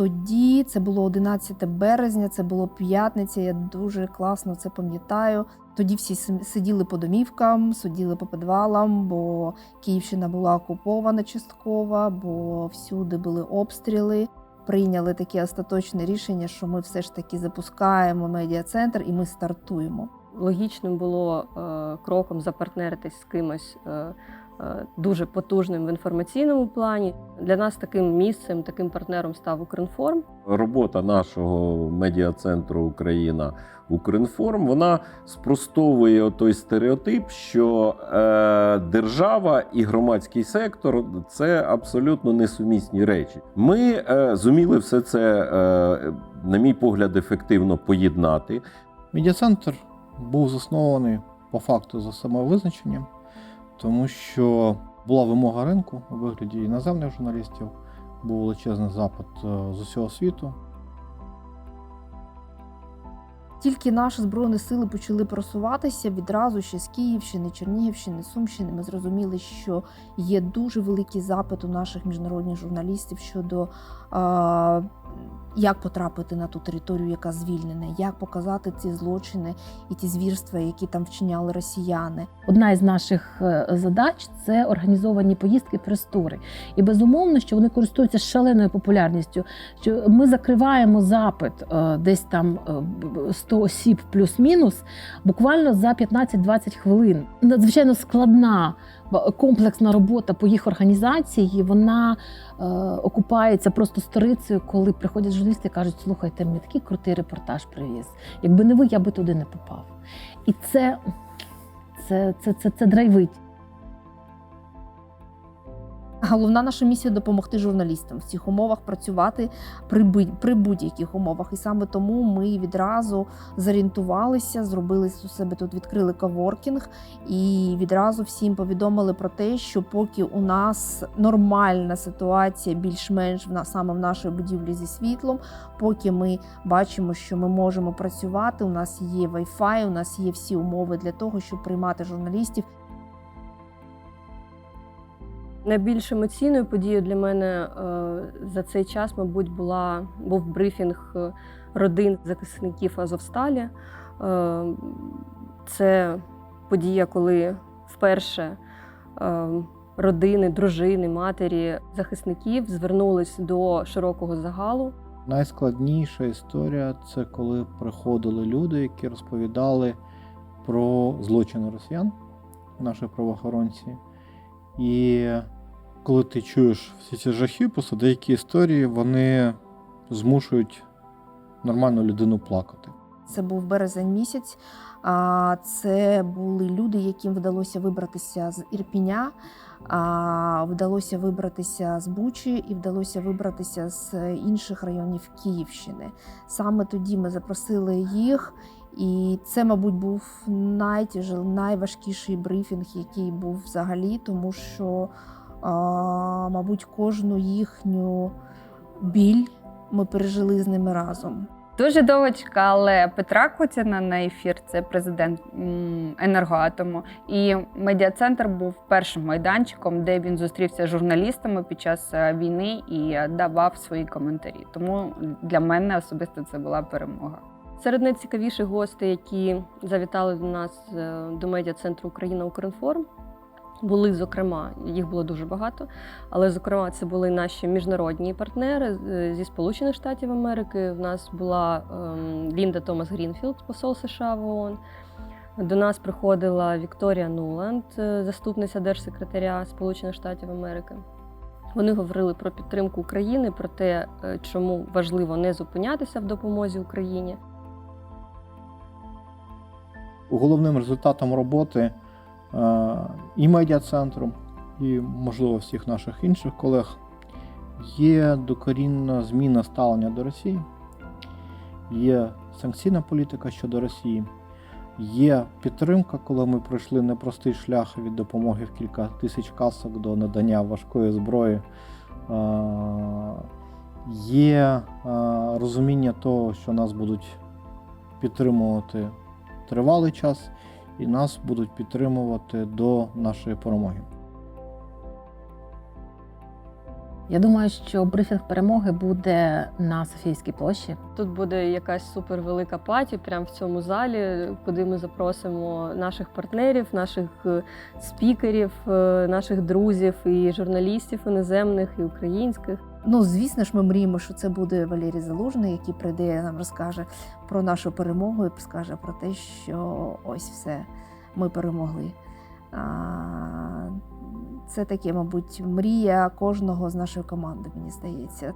тоді це було 11 березня, це було п'ятниця. Я дуже класно це пам'ятаю. Тоді всі сиділи по домівкам, сиділи по підвалам, бо Київщина була окупована частково, бо всюди були обстріли. Прийняли таке остаточне рішення, що ми все ж таки запускаємо медіа-центр і ми стартуємо. Логічним було е, кроком запартнеритись з кимось е, дуже потужним в інформаційному плані. Для нас таким місцем, таким партнером став Укрінформ. Робота нашого медіа-центру Україна Укрінформ вона спростовує той стереотип, що е, держава і громадський сектор це абсолютно несумісні речі. Ми е, зуміли все це, е, на мій погляд, ефективно поєднати. Медіа-центр був заснований по факту за самовизначенням, тому що була вимога ринку у вигляді іноземних журналістів, був величезний запит е, з усього світу. Тільки наші збройні сили почали просуватися відразу ще з Київщини, Чернігівщини, Сумщини. Ми зрозуміли, що є дуже великий запит у наших міжнародних журналістів щодо е, як потрапити на ту територію, яка звільнена, як показати ці злочини і ті звірства, які там вчиняли росіяни. Одна із наших е, задач це організовані поїздки прес-тури. І безумовно, що вони користуються шаленою популярністю. Що ми закриваємо запит е, десь там е, 100 осіб плюс-мінус, буквально за 15-20 хвилин. Надзвичайно складна комплексна робота по їх організації. Вона е, окупається просто сторицею, коли приходять журналісти кажуть: слухайте, мені такий крутий репортаж привіз. Якби не ви, я би туди не попав. І це це, це, це, це драйвить. Головна наша місія допомогти журналістам в цих умовах працювати при, при будь-яких умовах. І саме тому ми відразу зорієнтувалися, зробили у себе тут, відкрили коворкінг і відразу всім повідомили про те, що поки у нас нормальна ситуація, більш-менш в саме в нашій будівлі зі світлом, поки ми бачимо, що ми можемо працювати. У нас є Wi-Fi, у нас є всі умови для того, щоб приймати журналістів. Найбільш емоційною подією для мене е, за цей час, мабуть, була був брифінг е, родин захисників Азовсталі. Е, Це подія, коли вперше родини, дружини, матері захисників звернулись до широкого загалу. Найскладніша історія це коли приходили люди, які розповідали про злочини росіян, наших правоохоронців. І коли ти чуєш всі ці жахи, просто деякі історії вони змушують нормальну людину плакати. Це був березень місяць. А це були люди, яким вдалося вибратися з Ірпіня, а вдалося вибратися з Бучі і вдалося вибратися з інших районів Київщини. Саме тоді ми запросили їх, і це, мабуть, був найтяжел, найважкіший брифінг, який був взагалі, тому що, мабуть, кожну їхню біль ми пережили з ними разом. Дуже довго чекали Петра Кутіна на ефір. Це президент енергоатому. І медіа-центр був першим майданчиком, де він зустрівся з журналістами під час е, війни і давав свої коментарі. Тому для мене особисто це була перемога. Серед найцікавіших гостей, які завітали до нас е, до медіа-центру Україна Укрінформ, були, зокрема, їх було дуже багато, але, зокрема, це були наші міжнародні партнери зі Сполучених Штатів Америки. В нас була ем, Лінда Томас Грінфілд, посол США в ООН. До нас приходила Вікторія Нуланд, е, заступниця держсекретаря Сполучених Штатів Америки. Вони говорили про підтримку України, про те, е, чому важливо не зупинятися в допомозі Україні. Головним результатом роботи е, і медіа-центру, і, можливо, всіх наших інших колег є докорінна зміна ставлення до Росії, є санкційна політика щодо Росії, є підтримка, коли ми пройшли непростий шлях від допомоги в кілька тисяч касок до надання важкої зброї. Е, Є е, розуміння того, що нас будуть підтримувати тривалий час, і нас будуть підтримувати до нашої перемоги. Я думаю, що брифінг перемоги буде на Софійській площі. Тут буде якась супервелика паті прямо в цьому залі, куди ми запросимо наших партнерів, наших е, спікерів, е, наших друзів і журналістів іноземних і українських. Ну, звісно ж, ми мріємо, що це буде Валерій Залужний, який прийде нам розкаже про нашу перемогу і скаже про те, що ось все, ми перемогли. Це таке, мабуть, мрія кожного з нашої команди, мені здається.